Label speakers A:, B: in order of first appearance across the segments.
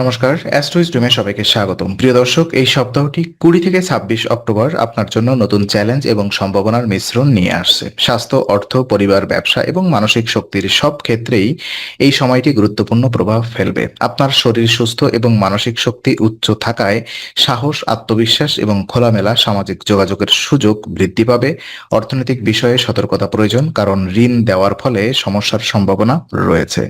A: নমস্কার অ্যাস্ট্রোইজ রুমে সবাইকে স্বাগতম। প্রিয় দর্শক, এই সপ্তাহটি কুড়ি থেকে ছাব্বিশ অক্টোবর আপনার জন্য নতুন চ্যালেঞ্জ এবং সম্ভাবনার মিশ্রণ নিয়ে আসছে। স্বাস্থ্য, অর্থ, পরিবার, ব্যবসা এবং মানসিক শক্তির সব ক্ষেত্রেই এই সময়টি গুরুত্বপূর্ণ প্রভাব ফেলবে। আপনার শরীর সুস্থ এবং মানসিক শক্তি উচ্চ থাকায় সাহস, আত্মবিশ্বাস এবং খোলামেলা সামাজিক যোগাযোগের সুযোগ বৃদ্ধি পাবে। অর্থনৈতিক বিষয়ে সতর্কতা প্রয়োজন, কারণ ঋণ দেওয়ার ফলে সমস্যার সম্ভাবনা রয়েছে।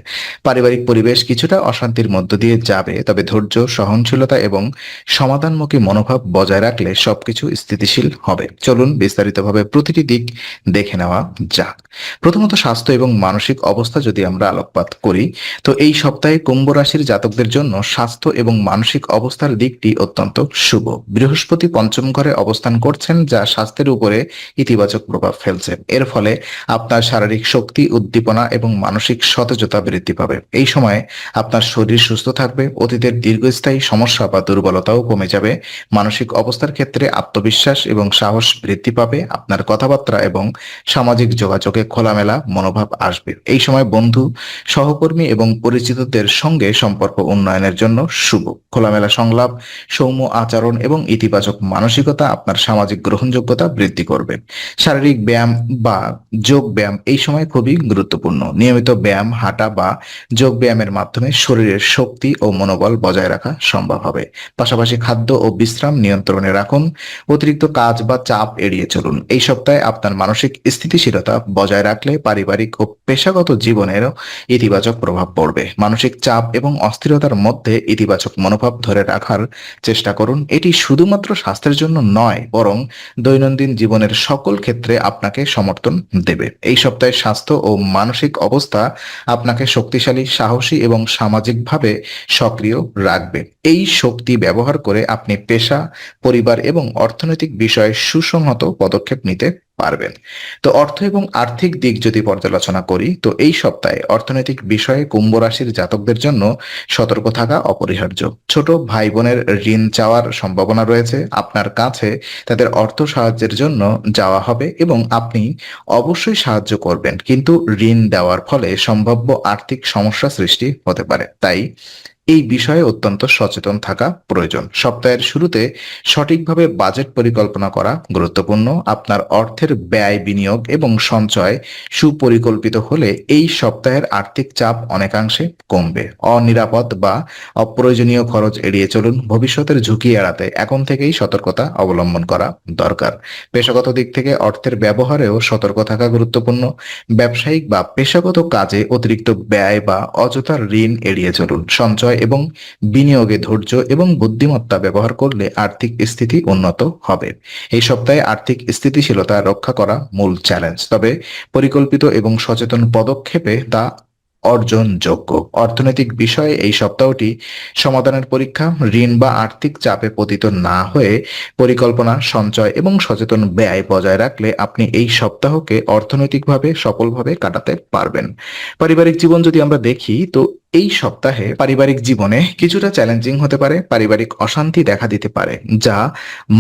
A: পারিবারিক পরিবেশ কিছুটা অশান্তির মধ্য দিয়ে যাবে। তবে ধৈর্য, সহনশীলতা এবং সমাধানমুখী মনোভাব বজায় রাখলে সবকিছু স্থিতিশীল হবে। চলুন বিস্তারিতভাবে প্রতিটি দিক দেখে নেওয়া যাক। প্রথমত স্বাস্থ্য এবং মানসিক অবস্থা যদি আমরা আলোকপাত করি, তো এই সপ্তাহে কুম্ভ রাশির জাতকদের জন্য স্বাস্থ্য এবং মানসিক অবস্থার দিকটি অত্যন্ত শুভ। বৃহস্পতি পঞ্চম ঘরে অবস্থান করছেন, যা স্বাস্থ্যের উপরে ইতিবাচক প্রভাব ফেলছে। এর ফলে আপনার শারীরিক শক্তি, উদ্দীপনা এবং মানসিক সতেজতা বৃদ্ধি পাবে। এই সময়ে আপনার শরীর সুস্থ থাকবে অতীতের দীর্ঘস্থায়ী সমস্যা বা দুর্বলতাও কমে যাবে। মানসিক অবস্থার ক্ষেত্রে আত্মবিশ্বাস এবং সাহস বৃদ্ধি পাবে আপনার কথাবার্তা এবং সামাজিক যোগাযোগে খোলামেলা মনোভাব আসবে। এই সময় বন্ধু, সহকর্মী এবং পরিচিতদের সঙ্গে সম্পর্ক উন্নয়নের জন্য শুভ। খোলামেলা সংলাপ, সৌম্য আচরণ এবং ইতিবাচক মানসিকতা আপনার সামাজিক গ্রহণযোগ্যতা বৃদ্ধি করবে। শারীরিক ব্যায়াম বা যোগ ব্যায়াম এই সময় খুবই গুরুত্বপূর্ণ। নিয়মিত ব্যায়াম, হাঁটা বা যোগ ব্যায়ামের মাধ্যমে শরীরের শক্তি ও মনোবল বজায় রাখা সম্ভব হবে। পাশাপাশি খাদ্য ও বিশ্রাম নিয়ন্ত্রণে রাখুন। অতিরিক্ত কাজ বা চাপ এড়িয়ে চলুন। এই সপ্তাহে আপনার মানসিক স্থিতিশীলতা বজায় রাখলে পারিবারিক ও পেশাগত জীবনেরও ইতিবাচক প্রভাব পড়বে। মানসিক চাপ এবং অস্থিরতার মধ্যে ইতিবাচক মনোভাব ধরে রাখার চেষ্টা করুন। এটি শুধুমাত্র স্বাস্থ্যের জন্য নয়, বরং দৈনন্দিন জীবনের সকল ক্ষেত্রে আপনাকে সমর্থন দেবে। এই সপ্তাহে স্বাস্থ্য ও মানসিক অবস্থা আপনাকে শক্তিশালী, সাহসী এবং সামাজিকভাবে সক্রিয় রাখবে এই শক্তি ব্যবহার করে আপনি পেশা, পরিবার এবং অর্থনৈতিক বিষয়ে সুসংহত পদক্ষেপ নিতে পারবেন। তো অর্থ এবং আর্থিক দিক যদি পর্যালোচনা করি, তো এই সপ্তাহে অর্থনৈতিক বিষয়ে কুম্ভ রাশির জাতকদের জন্য সতর্ক থাকা অপরিহার্য। ছোট ভাই বোনের ঋণ চাওয়ার সম্ভাবনা রয়েছে। আপনার কাছে তাদের অর্থ সাহায্যের জন্য যাওয়া হবে এবং আপনি অবশ্যই সাহায্য করবেন। কিন্তু ঋণ দেওয়ার ফলে সম্ভাব্য আর্থিক সমস্যা সৃষ্টি হতে পারে। তাই এই বিষয়ে অত্যন্ত সচেতন থাকা প্রয়োজন। সপ্তাহের শুরুতে সঠিকভাবে বাজেট পরিকল্পনা করা গুরুত্বপূর্ণ। আপনার অর্থের ব্যয় বিনিয়োগ এবং সঞ্চয় সুপরিকল্পিত হলে এই সপ্তাহের আর্থিক চাপ অনেকাংশে কমবে। অনিরাপদ বা অপ্রয়োজনীয় খরচ এড়িয়ে চলুন। ভবিষ্যতের ঝুঁকি এড়াতে এখন থেকেই সতর্কতা অবলম্বন করা দরকার। পেশাগত দিক থেকে অর্থের ব্যবহারেও সতর্ক থাকা গুরুত্বপূর্ণ। ব্যবসায়িক বা পেশাগত কাজে অতিরিক্ত ব্যয় বা অযথা ঋণ এড়িয়ে চলুন। সঞ্চয় এবং বিনিয়োগে ধৈর্য এবং বুদ্ধিমত্তা ব্যবহার করলে আর্থিক স্থিতি উন্নত হবে। এই সপ্তাহে আর্থিক স্থিতিশীলতা রক্ষা করা মূল চ্যালেঞ্জ তবে পরিকল্পিত এবং সচেতন পদক্ষেপে তা অর্জনযোগ্য। অর্থনৈতিক বিষয়ে এই সপ্তাহটি সমাধানের পরীক্ষা, ঋণ বা আর্থিক চাপে পতিত না হয়ে পরিকল্পনা, সঞ্চয় এবং সচেতন ব্যয় বজায় রাখলে আপনি এই সপ্তাহকে অর্থনৈতিকভাবে সফলভাবে কাটাতে পারবেন। পারিবারিক জীবন যদি আমরা দেখি, তো এই সপ্তাহে পারিবারিক জীবনে কিছুটা চ্যালেঞ্জিং হতে পারে, পারিবারিক অশান্তি দেখা দিতে পারে, যা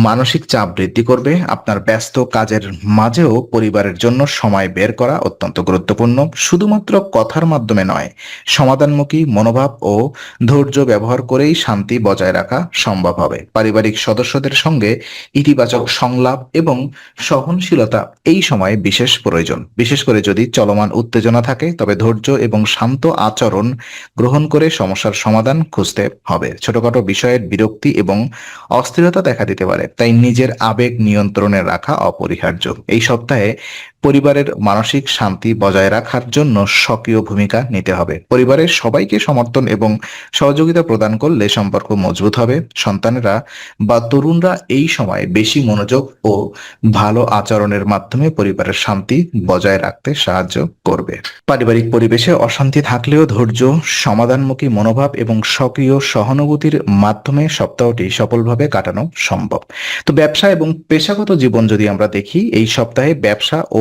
A: মানসিক চাপ বৃদ্ধি করবে। আপনার ব্যস্ত কাজের মাঝেও পরিবারের জন্য সময় বের করা অত্যন্ত গুরুত্বপূর্ণ। শুধুমাত্র কথার মাধ্যমে নয়, সমাধানমুখী মনোভাব ও ধৈর্য ব্যবহার করেই শান্তি বজায় রাখা সম্ভব হবে। পারিবারিক সদস্যদের সঙ্গে ইতিবাচক সংলাপ এবং সহনশীলতা এই সময়ে বিশেষ প্রয়োজন। বিশেষ করে যদি চলমান উত্তেজনা থাকে, তবে ধৈর্য এবং শান্ত আচরণ গ্রহণ করে সমস্যার সমাধান খুঁজতে হবে। ছোটখাটো বিষয়ের বিরক্তি এবং অস্থিরতা দেখা দিতে পারে, তাই নিজের আবেগ নিয়ন্ত্রণে রাখা অপরিহার্য। এই সপ্তাহে পরিবারের মানসিক শান্তি বজায় রাখার জন্য সক্রিয় ভূমিকা নিতে হবে। পরিবারের সবাইকে সমর্থন এবং সহযোগিতা প্রদান করলে সম্পর্ক মজবুত হবে। সন্তানেরা বা তরুণরা এই সময় বেশি মনোযোগ ও ভালো আচরণের মাধ্যমে পরিবারের শান্তি বজায় রাখতে সাহায্য করবে। পারিবারিক পরিবেশে অশান্তি থাকলেও ধৈর্য, সমাধানমুখী মনোভাব এবং সক্রিয় সহানুভূতির মাধ্যমে সপ্তাহটি সফলভাবে কাটানো সম্ভব। তো ব্যবসা এবং পেশাগত জীবন যদি আমরা দেখি, এই সপ্তাহে ব্যবসা ও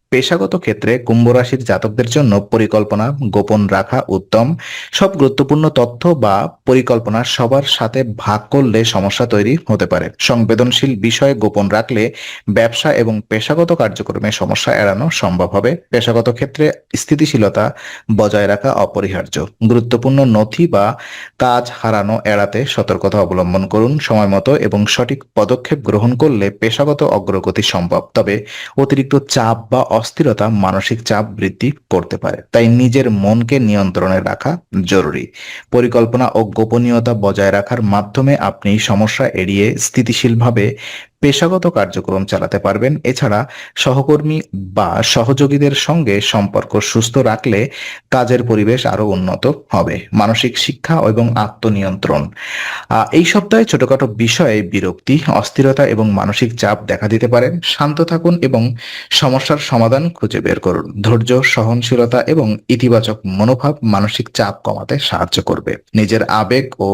A: পেশাগত ক্ষেত্রে কুম্ভ রাশির জাতকদের জন্য পরিকল্পনা গোপন রাখা উত্তম। সব গুরুত্বপূর্ণ তথ্য বা পরিকল্পনা সবার সাথে ভাগ করলে সমস্যা তৈরি হতে পারে। সংবেদনশীল বিষয় গোপন রাখলে ব্যবসা এবং পেশাগত কার্যক্রমে সমস্যা এড়ানো সম্ভব হবে। পেশাগত ক্ষেত্রে স্থিতিশীলতা বজায় রাখা অপরিহার্য। গুরুত্বপূর্ণ নথি বা কাজ হারানো এড়াতে সতর্কতা অবলম্বন করুন সময় মতো এবং সঠিক পদক্ষেপ গ্রহণ করলে পেশাগত অগ্রগতি সম্ভব। তবে অতিরিক্ত চাপ বা অস্থিরতা মানসিক চাপ বৃদ্ধি করতে পারে। তাই নিজের মনকে নিয়ন্ত্রণে রাখা জরুরি। পরিকল্পনা ও গোপনীয়তা বজায় রাখার মাধ্যমে আপনি সমস্যা এড়িয়ে স্থিতিশীলভাবে পেশাগত কার্যক্রম চালাতে পারবেন। এছাড়া সহকর্মী বা সহযোগীদের সঙ্গে সম্পর্ক সুস্থ রাখলে কাজের পরিবেশ আরও উন্নত হবে। মানসিক শিক্ষা এবং আত্মনিয়ন্ত্রণ। এই সপ্তাহে ছোটখাটো বিষয়ে বিরক্তি, অস্থিরতা এবং মানসিক চাপ দেখা দিতে পারে। শান্ত থাকুন এবং সমস্যার সমাধান খুঁজে বের করুন। ধৈর্য, সহনশীলতা এবং ইতিবাচক মনোভাব মানসিক চাপ কমাতে সাহায্য করবে। নিজের আবেগ ও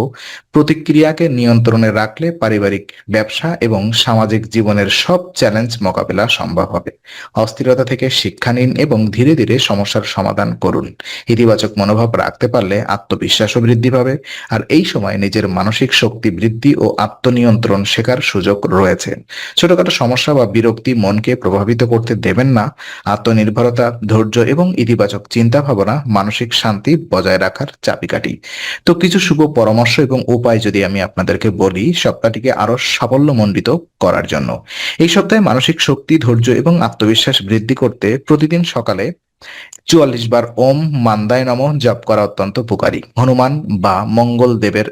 A: প্রতিক্রিয়াকে নিয়ন্ত্রণে রাখলে পারিবারিক ব্যবসা এবং জীবনের সব চ্যালেঞ্জ মোকাবেলা সম্ভব হবে। অস্থিরতা থেকে শিক্ষা নিন এবং ধীরে ধীরে সমস্যার সমাধান করুন। ইতিবাচক মনোভাব রাখতে পারলে আত্মবিশ্বাসও বৃদ্ধি পাবে আর এই সময় নিজের মানসিক শক্তি বৃদ্ধি ও আত্মনিয়ন্ত্রণ শেখার সুযোগ রয়েছে। ছোটখাটো সমস্যা বা বিরক্তি মনকে প্রভাবিত করতে দেবেন না। আত্মনির্ভরতা, ধৈর্য এবং ইতিবাচক চিন্তা ভাবনা মানসিক শান্তি বজায় রাখার চাবিকাঠি। তো কিছু শুভ পরামর্শ এবং উপায় যদি আমি আপনাদেরকে বলি, সপ্তাহটিকে আরও সাফল্যমণ্ডিত করার জন্য। এই সপ্তাহে মানসিক শক্তি, ধৈর্য এবং আত্মবিশ্বাস বৃদ্ধি করতে প্রতিদিন সকালে চুয়াল্লিশ বার ওম মান্দায় নম জপ করা অত্যন্ত উপকারী। হনুমান বা মঙ্গল দেবের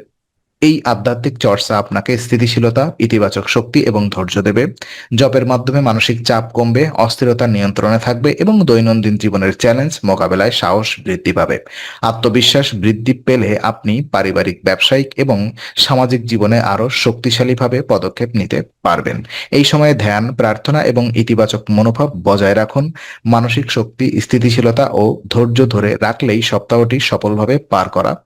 A: এই আধ্যাত্মিক চর্চা আপনাকে স্থিতিশীলতা, ইতিবাচক শক্তি এবং ধৈর্য দেবে। জপের মাধ্যমে মানসিক চাপ কমবে, অস্থিরতা নিয়ন্ত্রণে থাকবে এবং দৈনন্দিন জীবনের চ্যালেঞ্জ মোকাবেলায় সাহস বৃদ্ধি পাবে। আত্মবিশ্বাস বৃদ্ধি পেলে আপনি পারিবারিক, ব্যবসায়িক এবং সামাজিক জীবনে আরও শক্তিশালীভাবে পদক্ষেপ নিতে পারবেন। এই সময়ে ধ্যান, প্রার্থনা এবং ইতিবাচক মনোভাব বজায় রাখুন। মানসিক শক্তি, স্থিতিশীলতা ও ধৈর্য ধরে রাখলেই সপ্তাহটি সফলভাবে পার করা